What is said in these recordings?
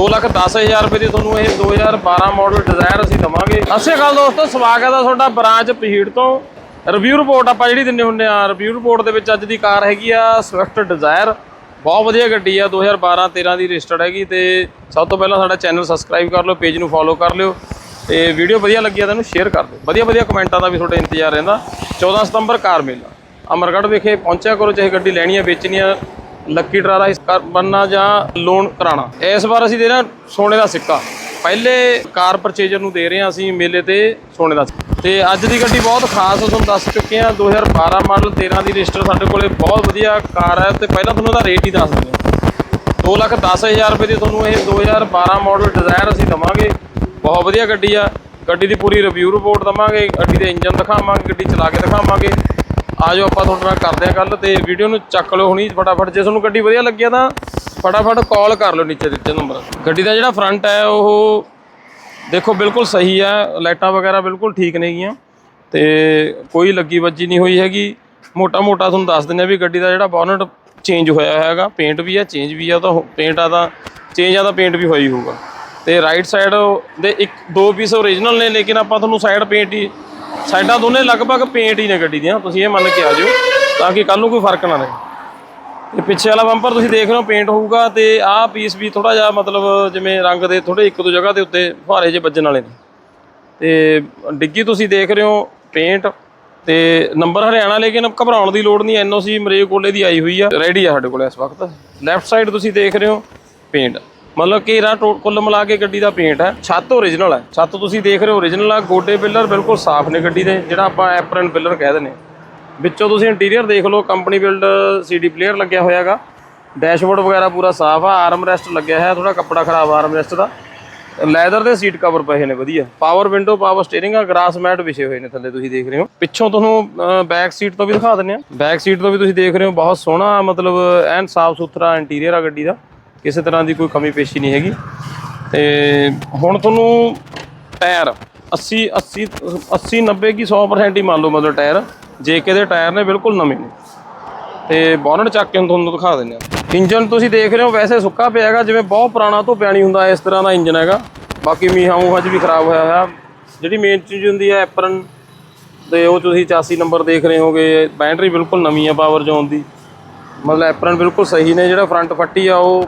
2 ਲੱਖ 10000 ਰੁਪਏ ਦੀ ਤੁਹਾਨੂੰ ਇਹ 2012 ਮਾਡਲ ਡਿਜ਼ਾਇਰ ਅਸੀਂ ਦਵਾਂਗੇ। ਅਸੀਂ ਗੱਲ ਦੋਸਤੋ, ਸਵਾਗਤ ਆ ਤੁਹਾਡਾ ਬ੍ਰਾਂਚ ਪਹੀੜ ਤੋਂ। ਰਿਵਿਊ ਰਿਪੋਰਟ ਆਪਾਂ ਜਿਹੜੀ ਦਿੰਨੇ ਹੁੰਦੇ ਆ ਰਿਵਿਊ ਰਿਪੋਰਟ ਦੇ ਵਿੱਚ ਅੱਜ ਦੀ ਕਾਰ ਹੈਗੀ ਆ ਸਵਿਫਟ ਡਿਜ਼ਾਇਰ ਬਹੁਤ ਵਧੀਆ ਗੱਡੀ ਆ 2012 13 ਦੀ ਰਜਿਸਟਰਡ ਹੈਗੀ ਤੇ ਸਭ ਤੋਂ ਪਹਿਲਾਂ ਸਾਡਾ ਚੈਨਲ ਸਬਸਕ੍ਰਾਈਬ ਕਰ ਲਓ ਪੇਜ ਨੂੰ ਫੋਲੋ ਕਰ ਲਿਓ ਤੇ ਵੀਡੀਓ ਵਧੀਆ ਲੱਗੀ ਆ ਤਾਂ ਇਹਨੂੰ ਸ਼ੇਅਰ ਕਰ ਦਿਓ। ਵਧੀਆ ਵਧੀਆ ਕਮੈਂਟਾਂ ਦਾ ਵੀ ਤੁਹਾਡਾ ਇੰਤਜ਼ਾਰ ਰਹਿੰਦਾ। 14 ਸਤੰਬਰ ਕਾਰ ਮੇਲਾ। ਅਮਰਗੜ੍ਹ ਵਿਖੇ ਪਹੁੰਚਿਆ ਕਰੋ, ਚਾਹੇ ਗੱਡੀ ਲੈਣੀ ਆ, ਵੇਚਣੀ ਆ ਲੱਕੀ ਡਰਾ ਦਾ ਇਸ ਕਰ ਬਣਨਾ ਜਾਂ ਲੋਨ ਕਰਾਉਣਾ। ਇਸ ਵਾਰ ਅਸੀਂ ਦੇ ਰਹੇ ਹਾਂ ਸੋਨੇ ਦਾ ਸਿੱਕਾ। ਪਹਿਲੇ ਕਾਰ ਪਰਚੇਜਰ ਨੂੰ ਦੇ ਰਹੇ ਹਾਂ ਅਸੀਂ ਮੇਲੇ ਤੇ ਸੋਨੇ ਦਾ ਸਿੱਕਾ। ਤੇ ਅੱਜ ਦੀ ਗੱਡੀ ਬਹੁਤ ਖਾਸ ਤੁਹਾਨੂੰ ਦੱਸ ਚੁੱਕੇ ਹਾਂ। 2012 ਮਾਡਲ 13 ਦੀ ਰਜਿਸਟਰ ਸਾਡੇ ਕੋਲੇ ਬਹੁਤ ਵਧੀਆ ਕਾਰ ਹੈ ਤੇ ਪਹਿਲਾਂ ਤੁਹਾਨੂੰ ਉਹਦਾ ਰੇਟ ਹੀ ਦੱਸ ਦਿੰਦੇ ਹਾਂ। 2 ਲੱਖ 10000 ਰੁਪਏ ਦੀ ਤੁਹਾਨੂੰ ਇਹ 2012 ਮਾਡਲ ਡਿਜ਼ਾਇਰ ਅਸੀਂ ਦਵਾਂਗੇ। ਬਹੁਤ ਵਧੀਆ ਗੱਡੀ ਆ। ਗੱਡੀ ਦੀ ਪੂਰੀ ਰਿਵਿਊ ਰਿਪੋਰਟ ਦਵਾਂਗੇ, ਗੱਡੀ ਦੇ ਇੰਜਨ ਦਿਖਾਵਾਂਗੇ, ਗੱਡੀ ਚਲਾ ਕੇ ਦਿਖਾਵਾਂਗੇ। ਆਜੋ ਆਪਾਂ ਤੁਹਾਡੇ ਨਾਲ ਕਰਦੇ ਹਾਂ ਗੱਲ ਤੇ ਵੀਡੀਓ ਨੂੰ ਚੱਕ ਲਓ ਹੁਣੀ ਫਟਾਫਟ। ਜੇ ਤੁਹਾਨੂੰ ਗੱਡੀ ਵਧੀਆ ਲੱਗਿਆ ਤਾਂ ਫਟਾਫਟ ਕਾਲ ਕਰ ਲਓ ਨੀਚੇ ਦਿੱਤੇ ਨੰਬਰ ਗੱਡੀ ਦਾ ਜਿਹੜਾ ਫਰੰਟ ਹੈ, ਉਹ ਦੇਖੋ ਬਿਲਕੁਲ ਸਹੀ ਹੈ ਲਾਈਟਾਂ ਵਗੈਰਾ ਬਿਲਕੁਲ ਠੀਕ ਨੇਗੀਆਂ ਤੇ ਕੋਈ ਲੱਗੀ ਵੱਜੀ ਨਹੀਂ ਹੋਈ ਹੈਗੀ। ਮੋਟਾ ਮੋਟਾ ਤੁਹਾਨੂੰ ਦੱਸ ਦਿੰਦੇ ਆ ਵੀ ਗੱਡੀ ਦਾ ਜਿਹੜਾ ਬੋਨਟ ਚੇਂਜ ਹੋਇਆ ਹੈਗਾ ਪੇਂਟ ਵੀ ਆ ਚੇਂਜ ਵੀ ਆ, ਉਹ ਤਾਂ ਪੇਂਟ ਆ ਤਾਂ ਚੇਂਜ ਆ ਤਾਂ ਪੇਂਟ ਵੀ ਹੋਈ ਹੋਊਗਾ। ਤੇ ਰਾਈਟ ਸਾਈਡ ਦੇ ਇੱਕ ਦੋ ਪੀਸ ਓਰੀਜਨਲ ਨੇ, ਲੇਕਿਨ ਆਪਾਂ ਤੁਹਾਨੂੰ ਸਾਈਡ ਪੇਂਟ ਹੀ ਸਾਈਡਾਂ ਦੋਨੇ ਲਗਭਗ ਪੇਂਟ ਹੀ ਨੇ ਗੱਡੀ ਦੀਆਂ, ਤੁਸੀਂ ਇਹ ਮੰਨ ਕੇ ਆ ਜਾਓ ਤਾਂ ਕਿ ਕੱਲ ਨੂੰ ਕੋਈ ਫ਼ਰਕ ਨਾ ਰਹੇ। ਇਹ ਪਿੱਛੇ ਵਾਲਾ ਬੰਪਰ ਤੁਸੀਂ ਦੇਖ ਰਹੇ ਹੋ, ਪੇਂਟ ਹੋਊਗਾ ਤੇ ਆਹ ਪੀਸ ਵੀ ਥੋੜਾ ਜਿਹਾ ਮਤਲਬ ਜਿਵੇਂ ਰੰਗ ਦੇ ਥੋੜੇ ਇੱਕ ਦੋ ਜਗ੍ਹਾ ਦੇ ਉੱਤੇ ਫੁਹਾਰੇ ਜੇ ਵੱਜਣ ਵਾਲੇ ਨੇ। ਤੇ ਡਿੱਗੀ ਤੁਸੀਂ ਦੇਖ ਰਹੇ ਹੋ ਪੇਂਟ ਤੇ ਨੰਬਰ ਹਰਿਆਣਾ ਲੇਕਿਨ ਘਬਰਾਉਣ ਦੀ ਲੋੜ ਨਹੀਂ, ਐਨਓਸੀ ਮਰੇ ਕੋਲੇ ਦੀ ਆਈ ਹੋਈ ਆ ਰੈਡੀ ਆ ਸਾਡੇ ਕੋਲ ਇਸ ਵਕਤ। ਲੈਫਟ ਸਾਈਡ ਤੁਸੀਂ ਦੇਖ ਰਹੇ ਹੋ ਪੇਂਟ। ਮਤਲਬ ਕਿ ਇਹਦਾ ਟੋ- ਕੁੱਲ ਮਿਲਾ ਕੇ ਗੱਡੀ ਦਾ ਪੇਂਟ ਹੈ। ਛੱਤ ਓਰੀਜਨਲ ਹੈ। ਛੱਤ ਤੁਸੀਂ ਦੇਖ ਰਹੇ ਹੋ ਓਰੀਜਨਲ ਆ। ਗੋਡੇ ਪਿੱਲਰ ਬਿਲਕੁਲ ਸਾਫ਼ ਨੇ ਗੱਡੀ ਦੇ, ਜਿਹੜਾ ਆਪਾਂ ਐਪਰਨ ਪਿੱਲਰ ਕਹਿ ਦਿੰਦੇ ਵਿੱਚੋਂ ਤੁਸੀਂ ਇੰਟੀਰੀਅਰ ਦੇਖ ਲਓ ਕੰਪਨੀ ਬਿਲਡ ਸੀਡੀ ਪਲੇਅਰ ਲੱਗਿਆ ਹੋਇਆਗਾ। ਡੈਸ਼ਬੋਰਡ ਵਗੈਰਾ ਪੂਰਾ ਸਾਫ਼ ਆ ਆਰਮ ਰੈਸਟ ਲੱਗਿਆ ਹੈ ਥੋੜਾ ਕੱਪੜਾ ਖਰਾਬ ਆਰਮ ਰੈਸਟ ਦਾ। ਲੈਦਰ ਦੇ ਸੀਟ ਕਵਰ ਪਏ ਨੇ, ਵਧੀਆ। ਪਾਵਰ ਵਿੰਡੋ ਪਾਵਰ ਸਟੀਅਰਿੰਗ ਆ ਗ੍ਰਾਸ ਮੈਟ ਵਿਛੇ ਹੋਏ ਨੇ ਥੱਲੇ ਤੁਸੀਂ ਦੇਖ ਰਹੇ ਹੋ। ਪਿੱਛੋਂ ਤੁਹਾਨੂੰ ਬੈਕ ਸੀਟ ਤੋਂ ਵੀ ਦਿਖਾ ਦਿੰਨੇ ਆ ਬੈਕ ਸੀਟ ਤੋਂ ਵੀ ਤੁਸੀਂ ਦੇਖ ਰਹੇ ਹੋ, ਬਹੁਤ ਸੋਹਣਾ ਮਤਲਬ ਐਨ ਸਾਫ਼ ਸੁਥਰਾ ਇੰਟੀਰੀਅਰ ਆ ਗੱਡੀ ਦਾ। ਕਿਸੇ ਤਰ੍ਹਾਂ ਦੀ ਕੋਈ ਕਮੀ ਪੇਸ਼ੀ ਨਹੀਂ ਹੈਗੀ। ਤੇ ਹੁਣ ਤੁਹਾਨੂੰ ਟਾਇਰ 80 80 80 90 ਕੀ 100% ਹੀ ਮੰਨ ਲਓ ਮਤਲਬ ਟਾਇਰ, ਜੇਕੇ ਦੇ ਟਾਇਰ ਨੇ ਬਿਲਕੁਲ ਨਵੇਂ ਨੇ। ਤੇ ਬੋਨਟ ਚੱਕ ਕੇ ਹੁਣ ਤੁਹਾਨੂੰ ਦਿਖਾ ਦਿੰਦੇ ਆ ਇੰਜਨ ਤੁਸੀਂ ਦੇਖ ਰਹੇ ਹੋ, ਵੈਸੇ ਸੁੱਕਾ ਪਿਆ ਹੈਗਾ, ਜਿਵੇਂ ਬਹੁਤ ਪੁਰਾਣਾ ਤੋਂ ਪਿਆਣੀ ਹੁੰਦਾ ਇਸ ਤਰ੍ਹਾਂ ਦਾ ਇੰਜਨ ਹੈਗਾ। ਬਾਕੀ ਮੀਹਾਂ ਮੂਹਾਂ 'ਚ ਵੀ ਖਰਾਬ ਹੋਇਆ ਹੋਇਆ। ਜਿਹੜੀ ਮੇਨ ਚੀਜ਼ ਹੁੰਦੀ ਹੈ ਐਪਰਨ ਤੇ ਉਹ ਤੁਸੀਂ 84 ਨੰਬਰ ਦੇਖ ਰਹੇ ਹੋਗੇ, ਬੈਟਰੀ ਬਿਲਕੁਲ ਨਵੀਂ ਆ ਪਾਵਰ ਜ਼ੋਨ ਦੀ। ਮਤਲਬ ਐਪਰਨ ਬਿਲਕੁਲ ਸਹੀ ਨੇ, ਜਿਹੜਾ ਫਰੰਟ ਫੱਟੀ ਆ ਉਹ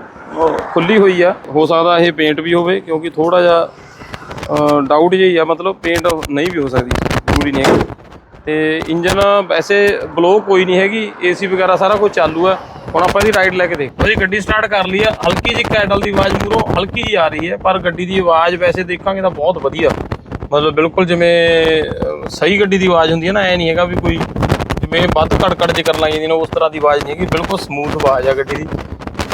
ਖੁੱਲੀ ਹੋਈ ਆ। ਹੋ ਸਕਦਾ ਇਹ ਪੇਂਟ ਵੀ ਹੋਵੇ, ਕਿਉਂਕਿ ਥੋੜਾ ਜਿਹਾ ਡਾਊਟ ਜਿਹੀ ਆ, ਮਤਲਬ ਪੇਂਟ ਨਹੀਂ ਵੀ ਹੋ ਸਕਦੀ, ਜ਼ਰੂਰੀ ਨਹੀਂ ਹੈਗੀ। ਤੇ ਇੰਜਨ ਵੈਸੇ ਬਲੋ ਕੋਈ ਨਹੀਂ ਹੈਗੀ ਏਸੀ ਵਗੈਰਾ ਸਾਰਾ ਕੁਝ ਚਾਲੂ ਆ। ਹੁਣ ਆਪਾਂ ਇਹਦੀ ਰਾਈਡ ਲੈ ਕੇ ਦੇਖੋ ਜੀ ਗੱਡੀ ਸਟਾਰਟ ਕਰ ਲਈ ਆ, ਹਲਕੀ ਜਿਹੀ ਕੈਟਲ ਦੀ ਆਵਾਜ਼ ਮੂਰੋਂ ਹਲਕੀ ਜਿਹੀ ਆ ਰਹੀ ਹੈ, ਪਰ ਗੱਡੀ ਦੀ ਆਵਾਜ਼ ਵੈਸੇ ਦੇਖਾਂਗੇ ਤਾਂ ਬਹੁਤ ਵਧੀਆ। ਮਤਲਬ ਬਿਲਕੁਲ ਜਿਵੇਂ ਸਹੀ ਗੱਡੀ ਦੀ ਆਵਾਜ਼ ਹੁੰਦੀ ਹੈ ਨਾ, ਐ ਨਹੀਂ ਹੈਗਾ ਵੀ ਕੋਈ ਜਿਵੇਂ ਵੱਧ ਕੜਕੜ ਜੇ ਕਰਨ ਲੱਗ ਜਾਂਦੀ ਨੇ, ਉਸ ਤਰ੍ਹਾਂ ਦੀ ਆਵਾਜ਼ ਨਹੀਂ ਹੈਗੀ, ਬਿਲਕੁਲ ਸਮੂਥ ਆਵਾਜ਼ ਆ ਗੱਡੀ ਦੀ।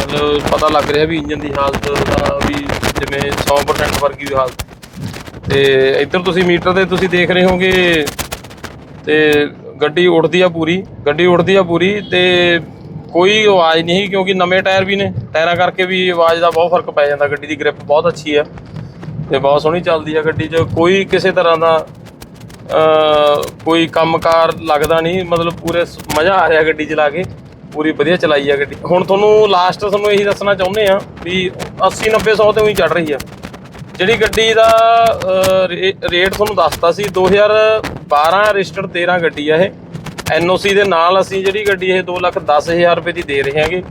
ਮਤਲਬ ਪਤਾ ਲੱਗ ਰਿਹਾ ਵੀ ਇੰਜਨ ਦੀ ਹਾਲਤ ਦਾ ਵੀ ਜਿਵੇਂ 100% ਵਰਗੀ ਦੀ ਹਾਲਤ। ਤੇ ਇੱਧਰ ਤੁਸੀਂ ਮੀਟਰ ਤੇ ਤੁਸੀਂ ਦੇਖ ਰਹੇ ਹੋਗੇ, ਤੇ ਗੱਡੀ ਉੱਡਦੀ ਆ ਪੂਰੀ, ਗੱਡੀ ਉੱਡਦੀ ਆ ਪੂਰੀ ਤੇ ਕੋਈ ਆਵਾਜ਼ ਨਹੀਂ ਕਿਉਂਕਿ ਨਵੇਂ ਟਾਇਰ ਵੀ ਨੇ। ਟਾਇਰਾਂ ਕਰਕੇ ਵੀ ਆਵਾਜ਼ ਦਾ ਬਹੁਤ ਫ਼ਰਕ ਪੈ ਜਾਂਦਾ, ਗੱਡੀ ਦੀ ਗ੍ਰਿਪ ਬਹੁਤ ਅੱਛੀ ਆ ਤੇ ਬਹੁਤ ਸੋਹਣੀ ਚੱਲਦੀ ਆ ਗੱਡੀ 'ਚ। ਕੋਈ ਕਿਸੇ ਤਰ੍ਹਾਂ ਦਾ ਅ ਕੋਈ ਕੰਮਕਾਰ ਲੱਗਦਾ ਨਹੀਂ, ਮਤਲਬ ਪੂਰੇ ਮਜ਼ਾ ਆ ਰਿਹਾ ਗੱਡੀ ਚਲਾ ਕੇ। ਪੂਰੀ ਵਧੀਆ ਚਲਾਈ ਆ ਗੱਡੀ। ਹੁਣ ਤੁਹਾਨੂੰ ਲਾਸਟ ਤੁਹਾਨੂੰ ਇਹੀ ਦੱਸਣਾ ਚਾਹੁੰਦੇ ਆ ਵੀ 80 90 100 ਤੇ ਉਹੀ ਚੜ ਰਹੀ ਆ। ਜਿਹੜੀ ਗੱਡੀ ਦਾ ਰੇ- ਰੇਟ ਤੁਹਾਨੂੰ ਦੱਸਤਾ ਸੀ 2012 ਰਜਿਸਟਰਡ 13 ਗੱਡੀ ਆ ਇਹ। ਐਨਓਸੀ ਦੇ ਨਾਲ ਅਸੀਂ ਜਿਹੜੀ ਗੱਡੀ ਇਹ 2 ਲੱਖ 10000 ਰੁਪਏ ਦੀ ਦੇ ਰਹੇ ਹਾਂਗੇ।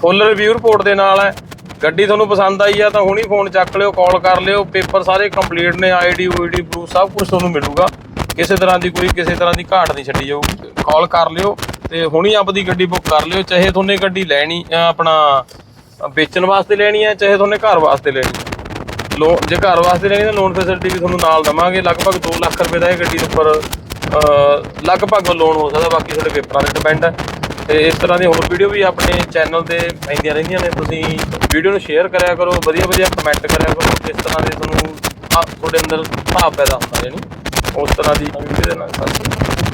ਫੁੱਲ ਰਿਵਿਊ ਰਿਪੋਰਟ ਦੇ ਨਾਲ ਹੈ ਗੱਡੀ ਤੁਹਾਨੂੰ ਪਸੰਦ ਆਈ ਆ ਤਾਂ ਹੁਣੀ ਫੋਨ ਚੱਕ ਲਿਓ ਕਾਲ ਕਰ ਲਿਓ। ਪੇਪਰ ਸਾਰੇ ਕੰਪਲੀਟ ਨੇ ਆਈਡੀ ਓਈਡੀ ਪ੍ਰੂਫ ਸਭ ਕੁਝ ਤੁਹਾਨੂੰ ਮਿਲੂਗਾ। ਕਿਸੇ ਤਰ੍ਹਾਂ ਦੀ ਕੋਈ, ਕਿਸੇ ਤਰ੍ਹਾਂ ਦੀ ਘਾਟ ਨਹੀਂ ਛੱਡੀ ਜਾਊਗੀ। ਕਾਲ ਕਰ ਲਿਓ। ਤੇ ਹੁਣੀ ਆਪਦੀ ਗੱਡੀ ਬੁੱਕ ਕਰ ਲਿਓ, ਚਾਹੇ ਤੁਹਾਨੂੰ ਗੱਡੀ ਲੈਣੀ ਆਪਣਾ ਵੇਚਣ ਵਾਸਤੇ ਲੈਣੀ ਹੈ, ਚਾਹੇ ਤੁਹਾਨੂੰ ਘਰ ਵਾਸਤੇ ਲੈਣੀ ਹੈ। ਲੋਨ ਜੇ ਘਰ ਵਾਸਤੇ ਲੈਣੀ ਤਾਂ ਲੋਨ ਫੈਸਿਲਿਟੀ ਵੀ ਤੁਹਾਨੂੰ ਨਾਲ ਦਵਾਂਗੇ, ਲਗਭਗ 2 ਲੱਖ ਰੁਪਏ ਦਾ ਇਹ ਗੱਡੀ ਦੇ ਉੱਪਰ ਲਗਭਗ ਲੋਨ ਹੋ ਸਕਦਾ, ਬਾਕੀ ਤੁਹਾਡੇ ਪੇਪਰਾਂ ਤੇ ਡਿਪੈਂਡ ਹੈ। ਤੇ ਇਸ ਤਰ੍ਹਾਂ ਦੀ ਹੋਰ ਵੀਡੀਓ ਵੀ ਆਪਣੇ ਚੈਨਲ ਤੇ ਪੈਂਦੀਆਂ ਰਹਿੰਦੀਆਂ ਨੇ, ਤੁਸੀਂ ਵੀਡੀਓ ਨੂੰ ਸ਼ੇਅਰ ਕਰਿਆ ਕਰੋ ਵਧੀਆ ਵਧੀਆ ਕਮੈਂਟ ਕਰਿਆ ਕਰੋ, ਕਿਸ ਤਰ੍ਹਾਂ ਦੇ ਤੁਹਾਨੂੰ ਆ ਤੁਹਾਡੇ ਅੰਦਰ ਭਾਵ ਪੈਦਾ ਹੁੰਦਾ ਜਾਨੀ ਉਸ ਤਰ੍ਹਾਂ ਦੀ ਵੀਡੀਓ ਦੇ ਨਾਲ। ਸਤਿ